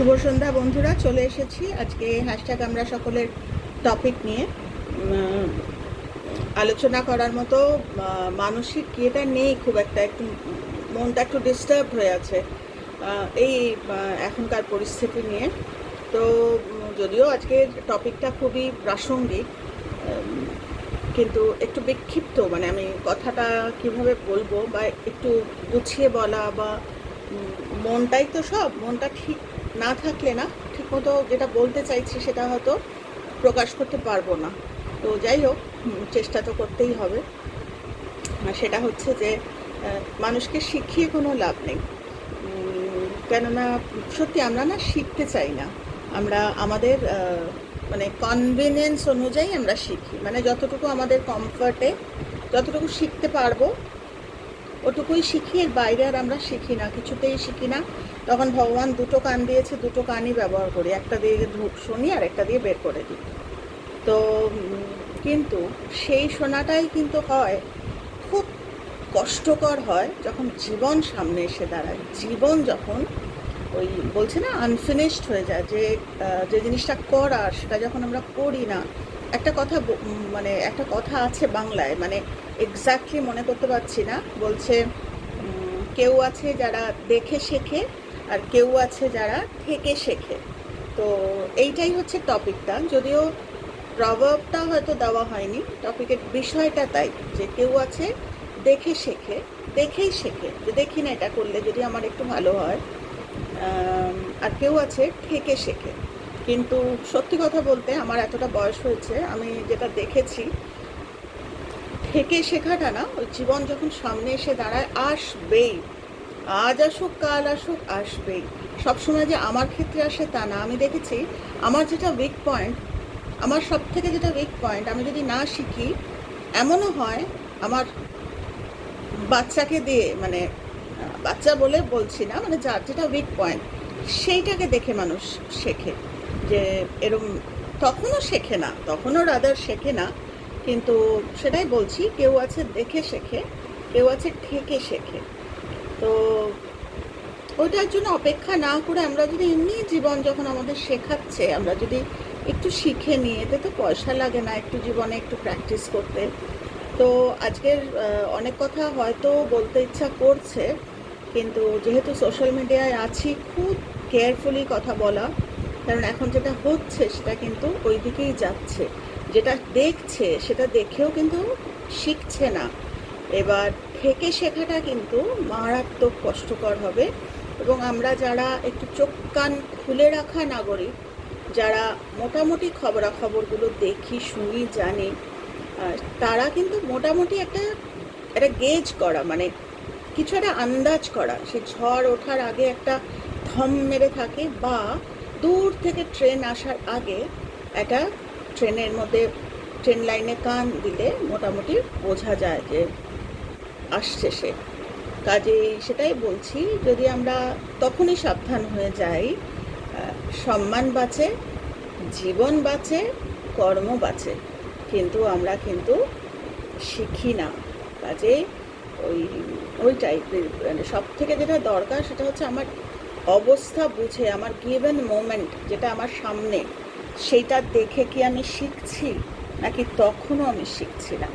শুভ সন্ধ্যা, বন্ধুরা। চলে এসেছি আজকে হ্যাশট্যাগ আমরা সকলের টপিক নিয়ে। আলোচনা করার মতো মানসিক ইয়েটা নেই খুব একটা, একটু মনটা একটু ডিস্টার্ব হয়ে আছে। এই এখনকার পরিস্থিতি নিয়ে। তো যদিও আজকের টপিকটা খুবই প্রাসঙ্গিক কিন্তু একটু বিক্ষিপ্ত মানে আমি কথাটা কীভাবে বলব বা একটু গুছিয়ে বলা বা মনটাই তো সব, মনটা ঠিক না থাকলে না ঠিকমতো যেটা বলতে চাইছি সেটা হয়তো প্রকাশ করতে পারব না। তো যাই হোক চেষ্টা তো করতেই হবে। সেটা হচ্ছে যে মানুষকে শিখিয়ে কোনো লাভ নেই। কেননা সত্যি আমরা না শিখতে চাই না। আমরা আমাদের মানে কনভিনিয়েন্স অনুযায়ী আমরা শিখি। মানে যতটুকু আমাদের কমফর্টে যতটুকু শিখতে পারব, ওটুকুই শিখি। এর বাইরে আর আমরা শিখি না, কিছুতেই শিখি না। তখন ভগবান দুটো কান দিয়েছে, দুটো কানই ব্যবহার করি। একটা দিয়ে ধূপ শুনি আর একটা দিয়ে বের করে দিই। তো কিন্তু সেই শোনাটাই কিন্তু হয়, খুব কষ্টকর হয় যখন জীবন সামনে এসে দাঁড়ায়। জীবন যখন ওই বলছে না আনফিনিশড হয়ে যায় যে যে জিনিসটা করার সেটা যখন আমরা করি না, একটা কথা মানে একটা কথা আছে বাংলায় মানে এক্স্যাক্টলি মনে করতে পারছি না। বলছে কেউ আছে যারা দেখে শেখে আর কেউ আছে যারা থেকে শেখে। তো এইটাই হচ্ছে টপিকটা। যদিও প্রভাবটা হয়তো দেওয়া হয়নি, টপিকের বিষয়টা তাই, যে কেউ আছে দেখে শেখে, দেখেই শেখে। যে দেখি না এটা করলে যদি আমার একটু ভালো হয় আর কেউ আছে থেকে শেখে। কিন্তু সত্যি কথা বলতে আমার এতটা বয়স হয়েছে, আমি যেটা দেখেছি, থেকে শেখাটা না, ওই জীবন যখন সামনে এসে দাঁড়ায়, আসবেই। আজ আসুক, কাল আসুক, আসবেই। সবসময় যে আমার ক্ষেত্রে আসে তা না। আমি দেখেছি, আমার যেটা উইক পয়েন্ট আমার সব থেকে যেটা উইক পয়েন্ট আমি যদি না শিখি, এমনও হয়, আমার বাচ্চাকে দিয়ে মানে বাচ্চা বলে বলছি না মানে যার যেটা উইক পয়েন্ট সেইটাকে দেখে মানুষ শেখে। যে এরম তখনও শেখে না, তখনও রাদার শেখে না, কিন্তু সেটাই বলছি, কেউ আছে দেখে শেখে, কেউ আছে ঠেকে শেখে। তো ওইটার জন্য অপেক্ষা না করে আমরা যদি এমনি জীবন যখন আমাদের শেখাচ্ছে, আমরা যদি একটু শিখে নিই, এতে তো পয়সা লাগে না একটু জীবনে একটু প্র্যাকটিস করতে। তো আজকের অনেক কথা হয়তো বলতে ইচ্ছা করছে, কিন্তু যেহেতু সোশ্যাল মিডিয়ায় আছি, খুব কেয়ারফুলি কথা বলা। কারণ এখন যেটা হচ্ছে, সেটা কিন্তু ওই দিকেই যাচ্ছে। যেটা দেখছে, সেটা দেখেও কিন্তু শিখছে না। এবার থেকে শেখাটা কিন্তু মারাত্মক কষ্টকর হবে। এবং আমরা যারা একটু চোখ কান খুলে রাখা নাগরিক, যারা মোটামুটি খবরাখবরগুলো দেখি, শুনি, জানি তারা কিন্তু মোটামুটি একটা একটা গেজ করা মানে কিছু একটা আন্দাজ করা। সে ঝড় ওঠার আগে একটা থম মেরে থাকে বা দূর থেকে ট্রেন আসার আগে একটা ট্রেনের মধ্যে, ট্রেন লাইনে কান দিলে মোটামুটি বোঝা যায় যে আসছে সে। কাজেই সেটাই বলছি, যদি আমরা তখনই সাবধান হয়ে যাই সম্মান বাঁচে, জীবন বাঁচে, কর্ম বাঁচে। কিন্তু আমরা কিন্তু শিখি না। কাজে ওই ওই টাইপের মানে সব থেকে যেটা দরকার সেটা হচ্ছে আমার অবস্থা বুঝে, আমার গিভেন মোমেন্ট যেটা আমার সামনে, সেইটা দেখে কি আমি শিখছি? নাকি তখনও আমি শিখছি না?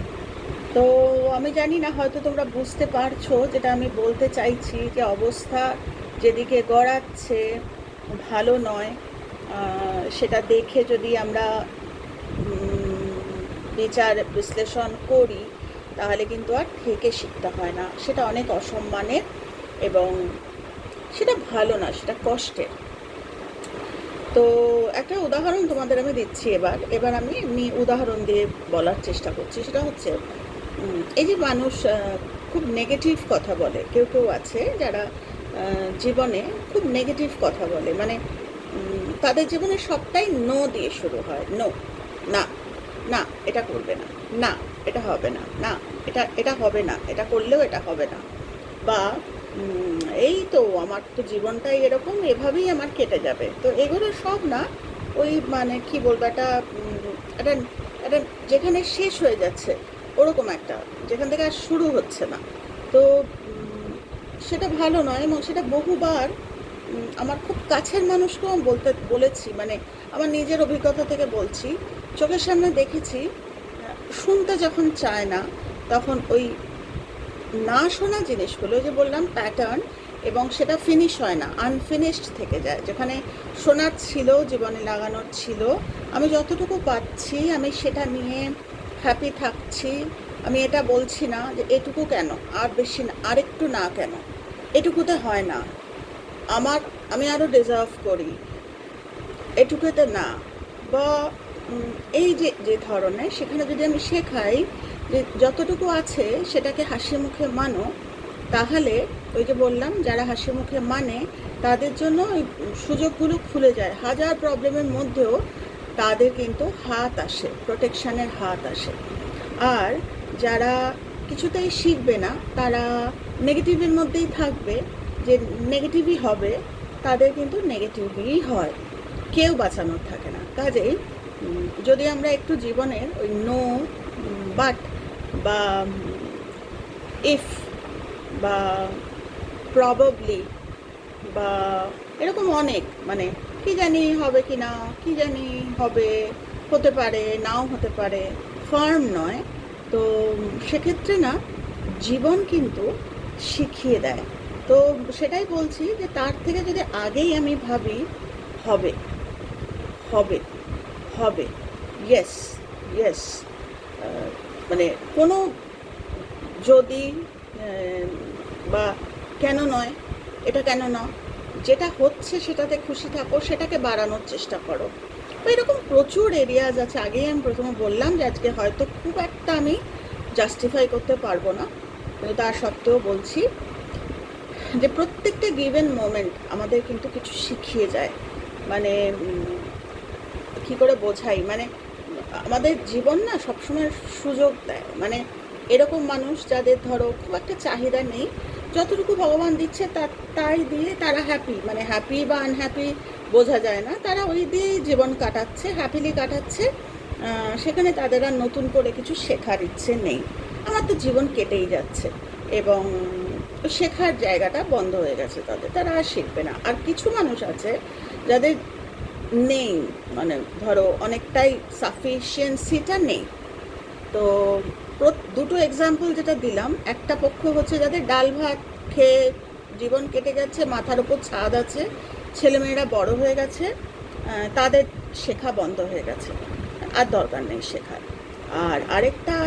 তো আমি জানি না, হয়তো তোমরা বুঝতে পারছ যেটা আমি বলতে চাইছি যে অবস্থা যেদিকে গড়াচ্ছে ভালো নয় সেটা দেখে যদি আমরা বিচার বিশ্লেষণ করি, তাহলে কিন্তু আর থেকে শিখতে হয় না। সেটা অনেক অসম্মানের এবং সেটা ভালো না, সেটা কষ্টের। তো একটা উদাহরণ তোমাদের আমি দিচ্ছি এবার। এবার আমি এমনি উদাহরণ দিয়ে বলার চেষ্টা করছি। সেটা হচ্ছে এই যে মানুষ খুব নেগেটিভ কথা বলে, কেউ কেউ আছে যারা জীবনে খুব নেগেটিভ কথা বলে। মানে তাদের জীবনে সবটাই নো দিয়ে শুরু হয়। নো না না, এটা করবে না না, এটা হবে না না, এটা এটা হবে না, এটা করলেও এটা হবে না। বা এই তো আমার তো জীবনটাই এরকম, এভাবেই আমার কেটে যাবে। তো এগুলো সব না, ওই মানে কি বলব একটা একটা যেখানে শেষ হয়ে যাচ্ছে ওরকম একটা, যেখান থেকে আর শুরু হচ্ছে না। তো সেটা ভালো নয় এবং সেটা বহুবার আমার খুব কাছের মানুষকেও আমি বলতে, বলেছি মানে আমার নিজের অভিজ্ঞতা থেকে বলছি। চোখের সামনে দেখেছি, শুনতে যখন চায় না, তখন ওই না শোনা জিনিসগুলো যে বললাম প্যাটার্ন এবং সেটা ফিনিশ হয় না আনফিনিশড থেকে যায়। যেখানে শোনার ছিল, জীবনে লাগানোর ছিল, আমি যতটুকু পাচ্ছি, আমি সেটা নিয়ে হ্যাপি থাকছি। আমি এটা বলছি না যে এটুকু কেন? আর বেশি না, আরেকটু না কেন? এটুকুতে হয় না। আমার, আমি আরও ডিজার্ভ করি। এটুকুতে না। বা এই যে যে ধরনের সেখানে যদি আমি শেখাই যে যতটুকু আছে সেটাকে হাসি মুখে মানো, তাহলে ওই যে বললাম, যারা হাসি মুখে মানে তাদের জন্য ওই সুযোগগুলো খুলে যায়। হাজার প্রবলেমের মধ্যেও তাদের কিন্তু হাত আসে প্রোটেকশানের হাত আসে। আর যারা কিছুতেই শিখবে না, তারা নেগেটিভের মধ্যেই থাকবে, যে নেগেটিভই হবে, তাদের কিন্তু নেগেটিভই হয়। কেউ বাঁচানোর থাকে না। কাজেই যদি আমরা একটু জীবনের ওই নো বাট বা ইফ বা প্রবাবলি বা, এরকম অনেক মানে কি জানি হবে কি না, কি জানি হবে, হতে পারে, নাও হতে পারে ফার্ম নয়। তো সেক্ষেত্রে না, জীবন কিন্তু শিখিয়ে দেয়। তো সেটাই বলছি যে তার থেকে যদি আগেই আমি ভাবি, হবে হবে হবে ইয়েস ইয়েস মানে কোনো যদি বা কেন নয়, এটা কেন না যেটা হচ্ছে সেটাতে খুশি থাকো, সেটাকে বাড়ানোর চেষ্টা করো। তো এরকম প্রচুর এরিয়াজ আছে। আগেই আমি প্রথমে বললাম যে আজকে হয়তো খুব একটা আমি জাস্টিফাই করতে পারব না। কিন্তু তার সত্ত্বেও বলছি যে প্রত্যেকটা গিভেন মোমেন্ট আমাদের কিন্তু কিছু শিখিয়ে যায়। মানে কি করে বোঝাই? মানে আমাদের জীবন না সবসময় সুযোগ দেয়। মানে এরকম মানুষ যাদের ধরো খুব একটা চাহিদা নেই যতটুকু ভগবান দিচ্ছে তার তাই দিয়ে তারা হ্যাপি মানে হ্যাপি বা আনহ্যাপি বোঝা যায় না। তারা ওই দিয়েই জীবন কাটাচ্ছে হ্যাপিলি কাটাচ্ছে সেখানে তাদের আর নতুন করে কিছু শেখার ইচ্ছে নেই। আমার তো জীবন কেটেই যাচ্ছে এবং শেখার জায়গাটা বন্ধ হয়ে গেছে তাদের। তারা আর শিখবে না। আর কিছু মানুষ আছে যাদের নেই মানে ধরো অনেকটাই সাফিসিয়েন্সিটা নেই। তো দুটো এক্সাম্পল যেটা দিলাম, একটা পক্ষ হচ্ছে যাদের ডাল ভাত খেয়ে জীবন কেটে গেছে, মাথার উপর ছাদ আছে, ছেলেমেয়েরা বড় হয়ে গেছে তাদের শেখা বন্ধ হয়ে গেছে, আর দরকার নেই শেখার। আর আরেকটা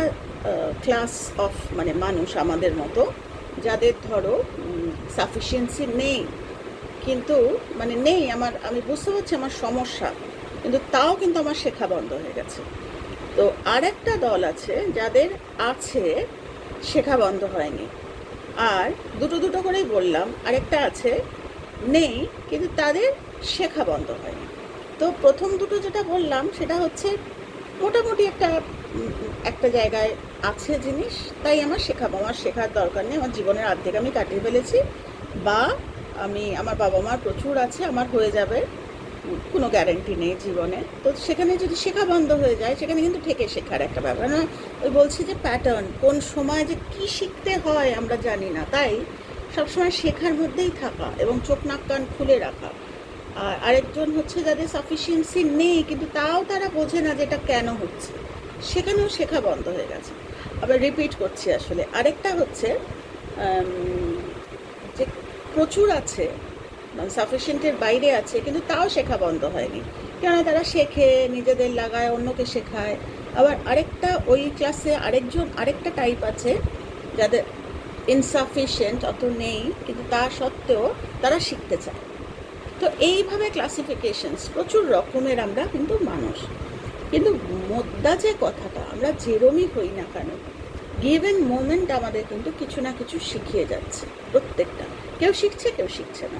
ক্লাস অফ মানে মানুষ আমাদের মতো, যাদের ধরো সাফিসিয়েন্সি নেই, কিন্তু মানে নেই আমার, আমি বুঝতে পারছি আমার সমস্যা, কিন্তু তাও কিন্তু আমার শেখা বন্ধ হয়ে গেছে। তো আরেকটা দল আছে যাদের আছে শেখা বন্ধ হয়নি। আর দুটো দুটো করেই বললাম, আরেকটা আছে নেই, কিন্তু তাদের শেখা বন্ধ হয়নি। তো প্রথম দুটো যেটা বললাম, সেটা হচ্ছে মোটামুটি একটা একটা জায়গায় আছে জিনিস, তাই আমার শেখাবো আমার শেখার দরকার নেই, আমার জীবনের অর্ধেক আমি কাটিয়ে ফেলেছি, বা আমি, আমার বাবা মার প্রচুর আছে, আমার হয়ে যাবে। কোনো গ্যারেন্টি নেই জীবনে। তো সেখানে যদি শেখা বন্ধ হয়ে যায়, সেখানে কিন্তু থেকে শেখার একটা ব্যাপার। না ওই বলছি যে প্যাটার্ন কোন সময় যে কি শিখতে হয় আমরা জানি না। তাই সবসময় শেখার মধ্যেই থাকা এবং চোখ, নাক, কান খুলে রাখা। আর আরেকজন হচ্ছে যাদের সাফিসিয়েন্সি নেই, কিন্তু তাও তারা বোঝে না যে এটা কেন হচ্ছে। সেখানেও শেখা বন্ধ হয়ে গেছে। আবার রিপিট করছি আসলে। আরেকটা হচ্ছে যে প্রচুর আছে মানে সাফিসিয়েন্টের বাইরে আছে, কিন্তু তাও শেখা বন্ধ হয়নি। কেন তারা শেখে, নিজেদের লাগায়, অন্যকে শেখায়। আবার আরেকটা ওই ক্লাসে আরেকজন, আরেকটা টাইপ আছে, যাদের ইনসাফিসিয়েন্ট অত নেই, কিন্তু তা সত্ত্বেও তারা শিখতে চায়। তো এইভাবে ক্লাসিফিকেশনস প্রচুর রকমের আমরা কিন্তু মানুষ। কিন্তু মোদ্দা যে কথাটা, আমরা যেরমই হই না কেন গিভেন মোমেন্ট আমাদের কিন্তু কিছু না কিছু শিখিয়ে যাচ্ছে প্রত্যেকটা। কেউ শিখছে কেউ শিখছে না।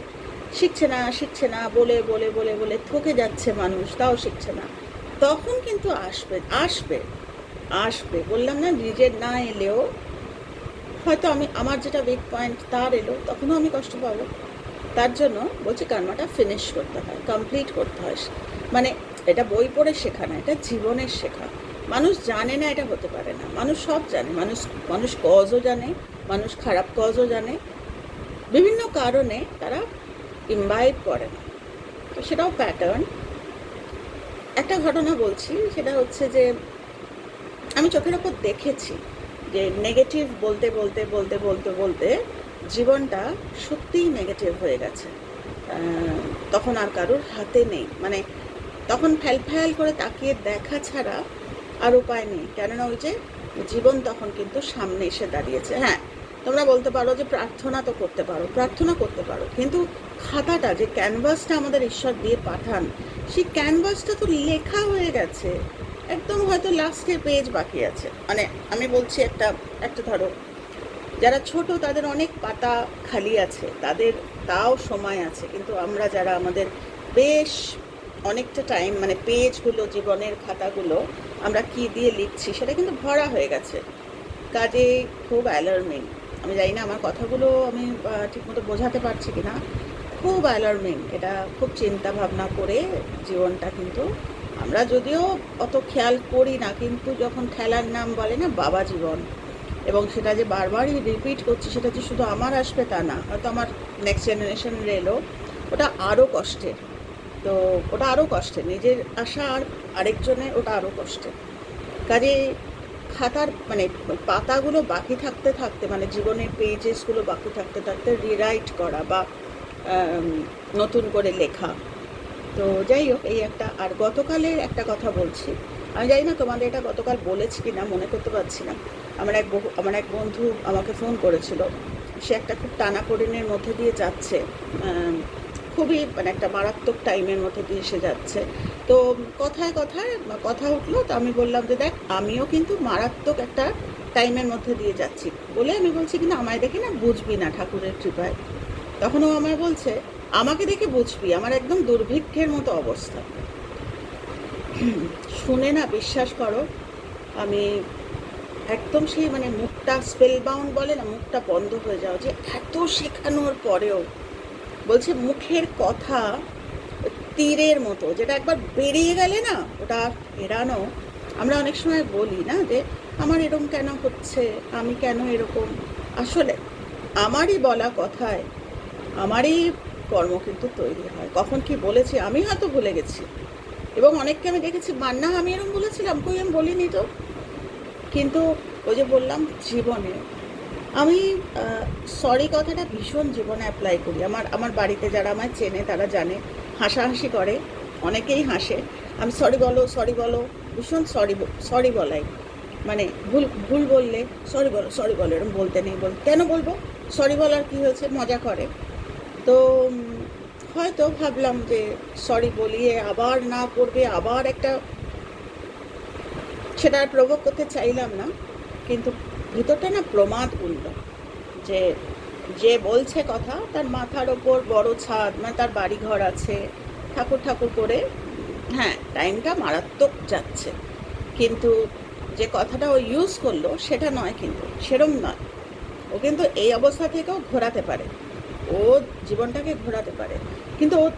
শিখছে না শিখছে না, বলে বলে বলে বলে থকে যাচ্ছে মানুষ, তাও শিখছে না। তখন কিন্তু আসবে আসবে আসবে। বললাম না নিজের না এলেও হয়তো আমি, আমার যেটা উইক পয়েন্ট তার এলো, তখনও আমি কষ্ট পাবো। তার জন্য বলছি কর্মটা ফিনিশ করতে হয় কমপ্লিট করতে হয়। মানে এটা বই পড়ে শেখা না, এটা জীবনের শেখা। মানুষ জানে না এটা হতে পারে না। মানুষ সব জানে, মানুষ মানুষ কজও জানে, মানুষ খারাপ কজও জানে। বিভিন্ন কারণে তারা ইমবাইব করে না। তো সেটাও প্যাটার্ন একটা ঘটনা বলছি, সেটা হচ্ছে যে আমি চোখের ওপর দেখেছি যে নেগেটিভ বলতে বলতে বলতে বলতে বলতে জীবনটা সত্যিই নেগেটিভ হয়ে গেছে। তখন আর কারোর হাতে নেই। মানে তখন ফ্যাল ফ্যাল করে তাকিয়ে দেখা ছাড়া আর উপায় নেই। কেননা ওই যে জীবন তখন কিন্তু সামনে এসে দাঁড়িয়েছে। হ্যাঁ তোমরা বলতে পারো যে প্রার্থনা তো করতে পারো, প্রার্থনা করতে পারো, কিন্তু খাতাটা যে ক্যানভাসটা আমাদের ঈশ্বর দিয়ে পাঠান, সেই ক্যানভাসটা তো লেখা হয়ে গেছে, একদম হয়তো লাস্টে পেজ বাকি আছে। মানে আমি বলছি একটা একটা ধরো, যারা ছোট তাদের অনেক পাতা খালি আছে, তাদের তাও সময় আছে, কিন্তু আমরা যারা আমাদের বেশ অনেকটা টাইম মানে পেজগুলো, জীবনের খাতাগুলো আমরা কি দিয়ে লিখছি, সেটা কিন্তু ভরা হয়ে গেছে। কাজে খুব অ্যালার্মিং আমি জানি না আমার কথাগুলো আমি ঠিকমতো বোঝাতে পারছি কি না খুব অ্যালার্মিং এটা খুব চিন্তা ভাবনা করে জীবনটা কিন্তু। আমরা যদিও অত খেয়াল করি না, কিন্তু যখন খেলার নাম বলে না, বাবা জীবন। এবং সেটা যে বারবারই রিপিট করছি, সেটা যে শুধু আমার আসবে তা না, হয়তো আমার নেক্সট জেনারেশন এলো ওটা আরও কষ্টের। তো ওটা আরও কষ্টের, নিজের আশা আর আরেকজনের ওটা আরও কষ্টের। কাজে খাতার মানে পাতাগুলো বাকি থাকতে থাকতে মানে জীবনের পেজেসগুলো বাকি থাকতে থাকতে রিরাইট করা বা নতুন করে লেখা। তো যাই হোক, এই একটা, আর গতকালের একটা কথা বলছি। আমি জানি না তোমাদের এটা গতকাল বলেছি কি না মনে করতে পারছি না। আমার এক বহু, আমার এক বন্ধু আমাকে ফোন করেছিল। সে একটা খুব টানাপোড়েনের মধ্যে দিয়ে যাচ্ছে। খুবই মানে একটা মারাত্মক টাইমের মধ্যে দিয়ে সে যাচ্ছে। তো কথায় কথায় কথা উঠল তো আমি বললাম যে দেখ, আমিও কিন্তু মারাত্মক একটা টাইমের মধ্যে দিয়ে যাচ্ছি। বলে আমি বলছি, কিন্তু আমায় দেখে না বুঝবি না ঠাকুরের কৃপায়? তখন ও আমায় বলছে, আমাকে দেখে বুঝবি, আমার একদম দুর্ভিক্ষের মতো অবস্থা। শুনে না বিশ্বাস করো, আমি একদম সেই মানে মুখটা স্পেল বাউন্ড বলে না, মুখটা বন্ধ হয়ে যাওয়া যে এত শেখানোর পরেও বলছে, মুখের কথা তীরের মতো, যেটা একবার বেরিয়ে গেলে না ওটা ফেরানো আমরা অনেক সময় বলি না যে আমার এরকম কেন হচ্ছে, আমি কেন এরকম? আসলে আমারই বলা কথায় আমারই কর্ম কিন্তু তৈরি হয়। কখন কি বলেছি আমি হয়তো ভুলে গেছি। এবং অনেককে আমি দেখেছি মান্না আমি এরকম বলেছিলাম, কই আমি বলিনি তো? কিন্তু ওই যে বললাম, জীবনে। আমি সরি কথাটা ভীষণ জীবনে অ্যাপ্লাই করি। আমার আমার বাড়িতে যারা আমায় চেনে তারা জানে। হাসাহাসি করে, অনেকেই হাসে। আমি সরি বলো সরি বলো, ভীষণ সরি সরি বলাই। মানে ভুল ভুল বললে সরি বলো সরি বলো, এরকম বলতে নেই। বল, কেন বলব? সরি বলার কি হয়েছে? মজা করে। তো হয়তো ভাবলাম যে সরি বলিয়ে আবার না করবে আবার একটা সেটা আর প্রভোগ করতে চাইলাম না। কিন্তু ভিতরটা না প্রমাদ উঠল যে যে বলছে কথা, তার মাথার ওপর বড় ছাদ মানে তার বাড়ি ঘর আছে, ঠাকুর ঠাকুর করে হ্যাঁ টাইমটা মারাত্মক যাচ্ছে। কিন্তু যে কথাটা ও ইউজ করল, সেটা নয় কিন্তু, সেরম নয়। ও কিন্তু এই অবস্থা থেকেও ঘোরাতে পারে। ও জীবনটাকে ঘোরাতে পারে। কিন্তু ও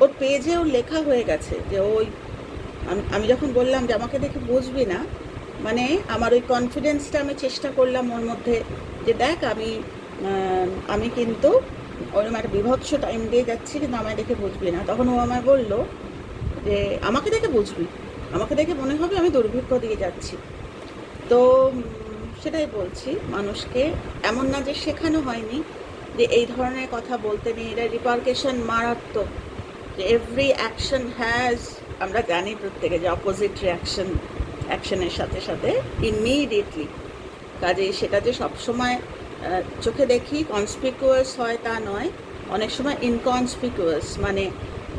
ওর পেজে পেজেও লেখা হয়ে গেছে যে ওই, আমি যখন বললাম যে আমাকে দেখে বুঝবি না মানে আমার ওই কনফিডেন্সটা আমি চেষ্টা করলাম ওর মধ্যে যে দেখ আমি আমি কিন্তু ওরকম একটা বিভৎস টাইম দিয়ে যাচ্ছি, কিন্তু আমায় দেখে বুঝবি না। তখন ও আমায় বলল যে, আমাকে দেখে বুঝবি। আমাকে দেখে মনে হবে আমি দুর্ভিক্ষ দিয়ে যাচ্ছি। তো সেটাই বলছি মানুষকে। এমন না যে শেখানো হয়নি যে এই ধরনের কথা বলতে নেই। এটা রিপার্কেশন মারাত্মক। যে এভরি অ্যাকশন হ্যাজ আমরা জানি প্রত্যেকে যে অপোজিট রিয়াকশন অ্যাকশনের সাথে সাথে ইমিডিয়েটলি কাজে সেটা যে সবসময় চোখে দেখি কনসপিকুয়াস হয় তা নয়। অনেক সময় ইনকনসপিকুয়াস মানে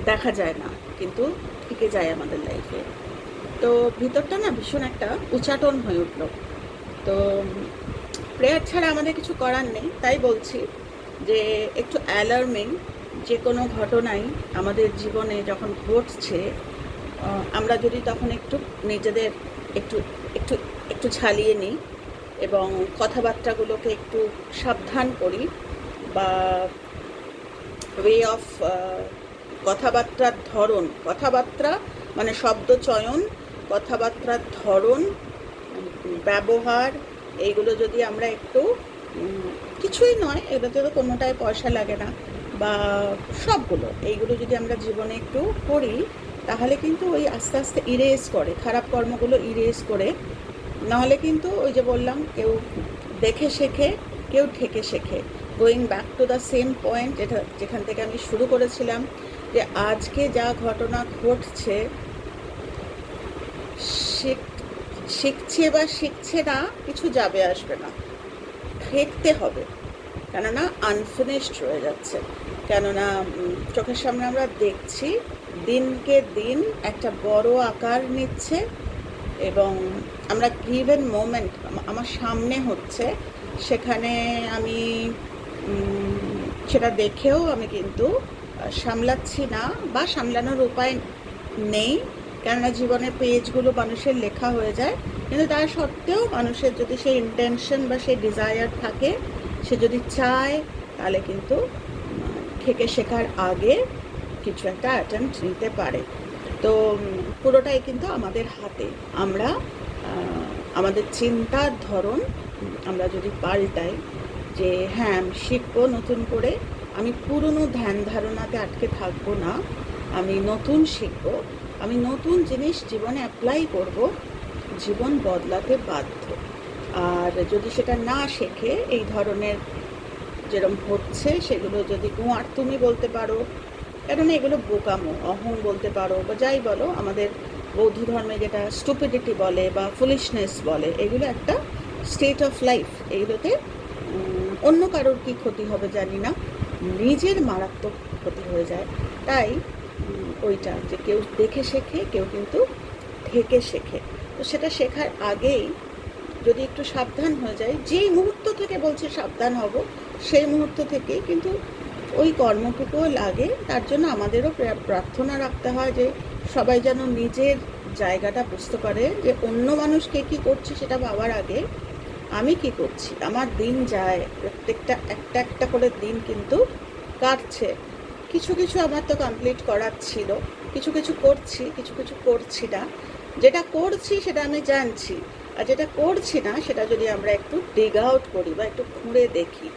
দেখা যায় না, কিন্তু থেকে যায় আমাদের লাইফে তো ভিতরটা না ভীষণ একটা উচাটন হয়ে উঠল। তো প্রেয়ার ছাড়া আমাদের কিছু করার নেই, তাই বলছি যে একটু অ্যালার্মিং যে কোনো ঘটনাই আমাদের জীবনে যখন ঘটছে আমরা যদি তখন একটু নিজেদের একটু একটু একটু ঝালিয়ে নিই এবং কথাবার্তাগুলোকে একটু সাবধান করি বা ওয়ে অফ কথাবার্তার ধরন, কথাবার্তা মানে শব্দ চয়ন, কথাবার্তার ধরন ব্যবহার, এইগুলো যদি আমরা একটু কিছুই নয় এগুলোতে তো কোনোটাই পয়সা লাগে না বা সবগুলো, এইগুলো যদি আমরা জীবনে একটু করি, তাহলে কিন্তু ওই আস্তে আস্তে ইরেজ করে, খারাপ কর্মগুলো ইরেজ করে নাহলে কিন্তু ওই যে বললাম, কেউ দেখে শেখে, কেউ ঠেকে শেখে। Going back to the same point যেটা, যেখান থেকে আমি শুরু করেছিলাম, যে আজকে যা ঘটনা ঘটছে, শিখ- শিখছে বা শিখছে না, কিছু যাবে আসবে না। ঠেকতে হবে, কেননা আনফিনিশড রয়ে যাচ্ছে। কেননা চোখের সামনে আমরা দেখছি, দিনকে দিন একটা বড় আকার নিচ্ছে এবং আমরা গিভেন মোমেন্ট, আমার সামনে হচ্ছে, সেখানে আমি সেটা দেখেও আমি কিন্তু সামলাচ্ছি না বা সামলানোর উপায় নেই, কেননা জীবনের পেজগুলো মানুষের লেখা হয়ে যায়। কিন্তু তার সত্ত্বেও মানুষের যদি সেই ইন্টেনশন বা সেই ডিজায়ার থাকে, সে যদি চায়, তাহলে কিন্তু থেকে শেখার আগে কিছু একটা অ্যাটেম্প্ট নিতে পারে। তো পুরোটাই কিন্তু আমাদের হাতে। আমরা আমাদের চিন্তার ধরন আমরা যদি পাল্টাই যে হ্যাঁ আমি শিখব নতুন করে, আমি পুরনো ধ্যান ধারণাতে আটকে থাকব না, আমি নতুন শিখব, আমি নতুন জিনিস জীবনে অ্যাপ্লাই করব, জীবন বদলাতে বাধ্য। আর যদি সেটা না শেখে, এই ধরনের যেরকম হচ্ছে, সেগুলো যদি গুয়ার তুমি বলতে পারো কেননা এগুলো বোকামো, অহং বলতে পারো, বা যাই বলো, আমাদের বৌদ্ধ ধর্মে যেটা স্টুপিডিটি বলে বা ফুলিশনেস বলে, এগুলো একটা স্টেট অফ লাইফ এগুলোতে অন্য কারোর কি ক্ষতি হবে জানি না। নিজের মারাত্মক ক্ষতি হয়ে যায়। তাই ওইটা যে কেউ দেখে শেখে, কেউ কিন্তু থেকে শেখে। তো সেটা শেখার আগেই যদি একটু সাবধান হয়ে যায় যেই মুহূর্ত থেকে বলছে সাবধান হব, সেই মুহূর্ত থেকেই কিন্তু ওই কর্মটুকুও লাগে। তার জন্য আমাদেরও প্রার্থনা রাখতে হয় যে সবাই যেন নিজের জায়গাটা বুঝতে পারে যে অন্য মানুষকে কি করছে সেটা ভাবার আগে আমি কি করছি? আমার দিন যায়, প্রত্যেকটা একটা একটা করে দিন কিন্তু কাটছে। কিছু কিছু আমার তো কমপ্লিট করার ছিল, কিছু কিছু করছি, কিছু কিছু করছি না। যেটা করছি সেটা আমি জানছি, আর যেটা করছি না সেটা যদি আমরা একটু ডিগ আউট করি বা একটু খুঁড়ে দেখি,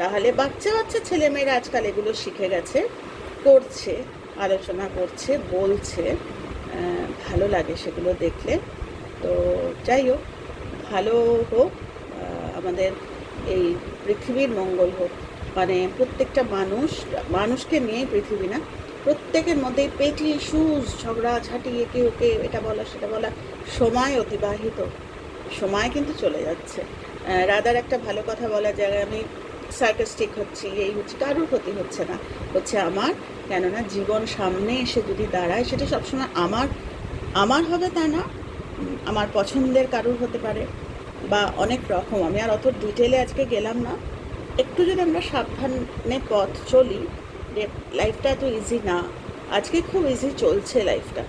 তাহলে বাচ্চা বাচ্চা ছেলেমেয়েরা আজকাল এগুলো শিখে গেছে, করছে। আলোচনা করছে, বলছে ভালো লাগে সেগুলো দেখলে। তো যাই হোক, ভালো হোক আমাদের এই পৃথিবীর মঙ্গল হোক। মানে প্রত্যেকটা মানুষ, মানুষকে নিয়ে পৃথিবী না, প্রত্যেকের মধ্যে পেটি ইস্যুস ঝগড়া, ঝাঁটি, একে ওকে, এটা বলা, সেটা বলা, সময় অতিবাহিত। সময় কিন্তু চলে যাচ্ছে। রাদার একটা ভালো কথা বলার জায়গায় আমি সার্কাস্টিক হচ্ছি, এই হচ্ছে, কারোর ক্ষতি হচ্ছে না। হচ্ছে আমার কেননা জীবন সামনে এসে যদি দাঁড়ায়, সেটা সবসময় আমার আমার হবে তা না, আমার পছন্দের কারোর হতে পারে বা অনেক রকম। আমি আর অত ডিটেলে আজকে গেলাম না। একটু যদি আমরা সাবধানে পথ চলি, যে লাইফটা এত ইজি না, আজকে খুব ইজি চলছে লাইফটা